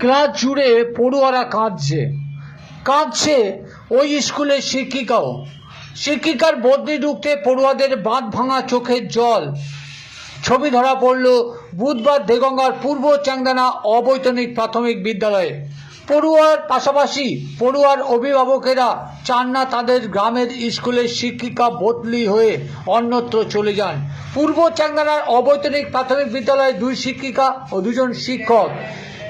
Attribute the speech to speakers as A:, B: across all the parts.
A: Class জুড়ে পড়ুয়ারা কাঁদছে। কাঁদছে ওই স্কুলের শিক্ষিকাও। শিক্ষিকার বদলি ঢুকতে পড়ুয়াদের বাঁধ ভাঙা চোখের জল। ছবি ধরা পড়ল বুধবার দেগঙ্গার পূর্ব চাংদানা অবৈতনিক প্রাথমিক বিদ্যালয়ে। পড়ুয়ার পাশাপাশি পড়ুয়ার অভিভাবকেরা চান না তাদের গ্রামের স্কুলের শিক্ষিকা বদলি হয়ে অন্যত্র চলে যান। পূর্ব চাংদানার অবৈতনিক প্রাথমিক বিদ্যালয়ে দুই শিক্ষিকা ও দুজন শিক্ষক।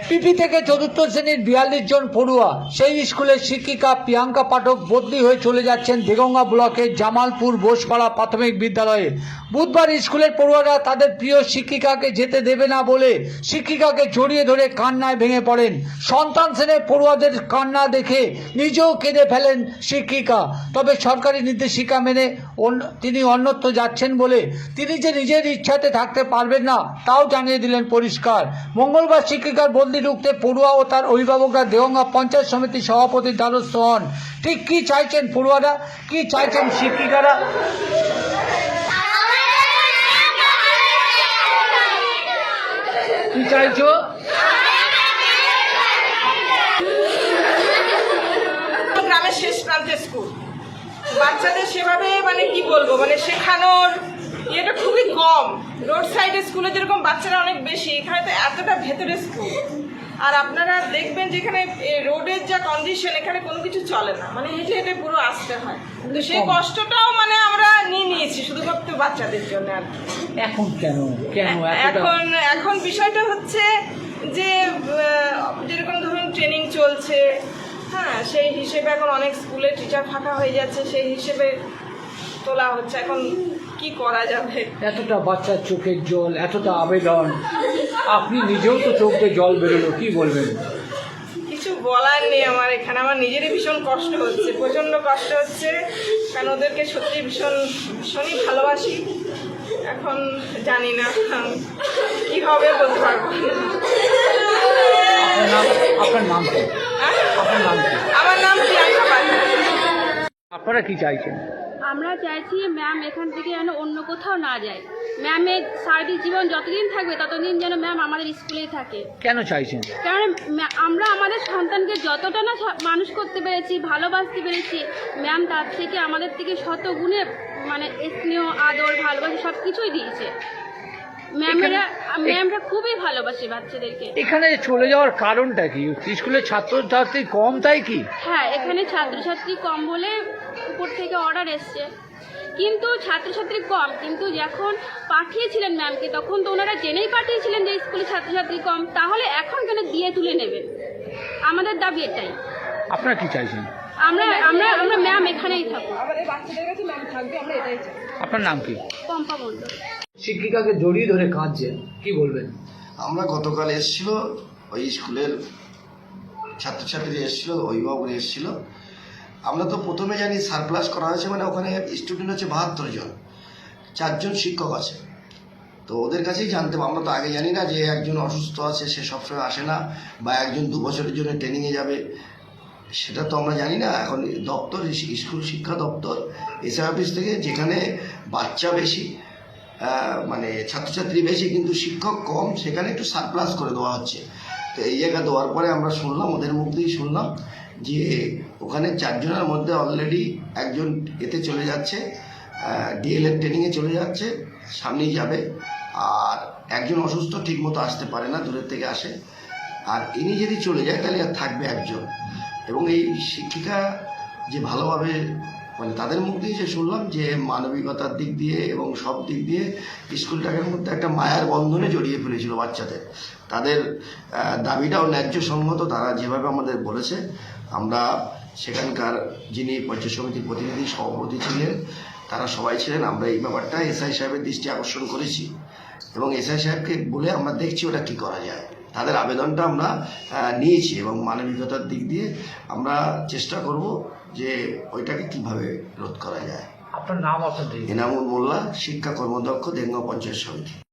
A: পিপি থেকে চতুর্থ শ্রেণির বিয়াল্লিশ জন পড়ুয়া। সেই স্কুলের শিক্ষিকা প্রিয়াঙ্কা পাঠক বদলি হয়ে চলে যাচ্ছেন দেগঙ্গা ব্লকের জামালপুর বোসপাড়া প্রাথমিক বিদ্যালয়ে। বুধবার স্কুলের পড়ুয়ারা তাদের প্রিয় শিক্ষিকাকে যেতে দেবে না বলে শিক্ষিকাকে জড়িয়ে ধরে কান্নায় ভেঙে পড়েন। সন্তান শ্রেণির পড়ুয়াদের কান্না দেখে নিজেও কেঁদে ফেলেন শিক্ষিকা। তবে সরকারি নির্দেশিকা মেনে তিনি অন্যত্র যাচ্ছেন বলে তিনি যে নিজের ইচ্ছাতে থাকতে পারবেন না, তাও জানিয়ে দিলেন পরিষ্কার। মঙ্গলবার শিক্ষিকার বদলি ঢুকতে পড়ুয়া ও তার অভিভাবকরা দেওঙ্গা পঞ্চায়েত সমিতির সভাপতি দ্বারস্থ হন ঠিক কি চাইছেন পড়ুয়ারা? কি চাইছেন শিক্ষিকারা? কি চাইছো?
B: গ্রামের শেষ প্রান্তের স্কুল। বাচ্চাদের সেভাবে মানে কি বলব মানে শেখানোর ইয়েটা খুবই কম। রোড সাইডে স্কুলে যেরকম বাচ্চারা অনেক বেশি, এখানে তো এতটা ভেতরে স্কুল। আর আপনারা দেখবেন যেখানে রোডের যা কন্ডিশন এখানে কোনো কিছু চলে না। মানে হেঁটে হেঁটে পুরো আসতে হয়। তো সেই কষ্টটাও মানে আমরা নিয়ে নিয়েছি শুধুমাত্র বাচ্চাদের জন্য আর
A: এখন কেন? কেন?
B: এখন এখন বিষয়টা হচ্ছে যে যেরকম ধরুন ট্রেনিং চলছে হ্যাঁ সেই হিসেবে এখন অনেক স্কুলে টিচার ফাঁকা হয়ে যাচ্ছে সেই হিসেবে তোলা হচ্ছে। এখন কি করা যাবে?
A: এতটা বাচ্চার চোখের জল এতটা আবেদন। আপনি নিজেও তো চোখ দিয়ে জল বেরোলো কি বলবেন?
B: কিছু বলার নেই আমার এখানে আমার নিজেরই ভীষণ কষ্ট হচ্ছে প্রচণ্ড কষ্ট হচ্ছে কারণ ওদেরকে সত্যি ভীষণ ভীষণই ভালোবাসি। এখন জানি না কি হবে বলতে পারব।
A: আপনার নাম আপনার নাম কি?
B: হ্যাঁ?
A: আপনার নাম
B: আমার নাম প্রিয়াঙ্কা
A: আপনারা কি চাইছেন?
C: আমরা চাইছি ম্যাম এখান থেকে যেন অন্য কোথাও না যায়। ম্যামের সারাটি জীবন যতদিন থাকবে ততদিন যেন ম্যাম আমাদের স্কুলেই থাকে।
A: কেন চাইছেন?
C: কারণ আমরা আমাদের সন্তানকে যতটা না মানুষ করতে পেরেছি ভালোবাসতে পেরেছি ম্যাম তার থেকে আমাদের থেকে শত গুণে মানে স্নেহ আদর ভালোবাসা সব কিছুই দিয়েছে ম্যামেরা ম্যামরা খুবই ভালোবাসে বাচ্চাদেরকে।
A: এখানে চলে যাওয়ার কারণটা কি? স্কুলের ছাত্রছাত্রী কম তাই কি?
C: হ্যাঁ এখানে ছাত্রছাত্রী কম বলে উপর থেকে অর্ডার এসছে। কিন্তু ছাত্রছাত্রী কম কিন্তু যখন পাঠিয়েছিলেন ম্যামকে তখন তো ওনারা জেনেই পাঠিয়েছিলেন যে স্কুলে ছাত্রছাত্রী কম তাহলে এখন কেন দিয়ে তুলে নেবেন আমাদের দাবি এটাই।
A: আপনারা কি চাইছেন?
C: আমরা আমরা আমরা ম্যাম এখানেই থাকব।
A: আপনার নাম কি?
C: পম্পা মণ্ডল
A: শিক্ষিকাকে জড়িয়ে ধরে কাঁদছেন কি বলবেন?
D: আমরা গতকাল এসেছিল ওই স্কুলের ছাত্রছাত্রী এসেছিল অভিভাবক এসেছিল আমরা তো প্রথমে জানি সারপ্লাস করা হয়েছে মানে ওখানে স্টুডেন্ট হচ্ছে বাহাত্তর জন, চারজন শিক্ষক আছে। তো ওদের কাছেই জানতে আমরা তো আগে জানি না যে একজন অসুস্থ আছে, সে সবসময় আসে না, বা একজন দু বছরের জন্য ট্রেনিংয়ে যাবে। সেটা তো আমরা জানি না। এখন দপ্তর, স্কুল শিক্ষা দপ্তর, এসআই অফিস থেকে যেখানে বাচ্চা বেশি মানে ছাত্রছাত্রী বেশি, কিন্তু শিক্ষক কম, সেখানে একটু সারপ্লাস করে দেওয়া হচ্ছে। তো এই জায়গা দেওয়ার পরে আমরা শুনলাম, ওদের মুখ দিয়েই শুনলাম যে ওখানে চারজনের মধ্যে অলরেডি একজন এতে চলে যাচ্ছে ডিএলএড ট্রেনিংয়ে চলে যাচ্ছে, সামনেই যাবে। আর একজন অসুস্থ ঠিকমতো আসতে পারে না, দূরের থেকে আসে। আর ইনি যদি চলে যায়, তাহলে আর থাকবে একজন। এবং এই শিক্ষিকা যে ভালোভাবে মানে তাদের মুখ দিয়ে যে শুনলাম যে মানবিকতার দিক দিয়ে এবং সব দিক দিয়ে স্কুলটাকের মধ্যে একটা মায়ার বন্ধনে জড়িয়ে ফেলেছিল বাচ্চাদের। তাদের দাবিটাও ন্যায্য সম্মত, তারা যেভাবে আমাদের বলেছে, আমরা সেখানকার যিনি পঞ্চায়েত সমিতির প্রতিনিধি, সভাপতি ছিলেন, তারা সবাই ছিলেন, আমরা এই ব্যাপারটা এসআই সাহেবের দৃষ্টি আকর্ষণ করেছি এবং এসআই সাহেবকে বলে আমরা দেখছি ওটা কি করা যায়। তাদের আবেদনটা আমরা নিয়েছি এবং মানবিকতার দিক দিয়ে আমরা চেষ্টা করব যে ওইটাকে কীভাবে রোধ করা যায়।
A: আপনার নাম আপনার
D: এনামুল মোল্লা শিক্ষা কর্মদক্ষ দেঙ্গ পঞ্চায়েত সমিতি।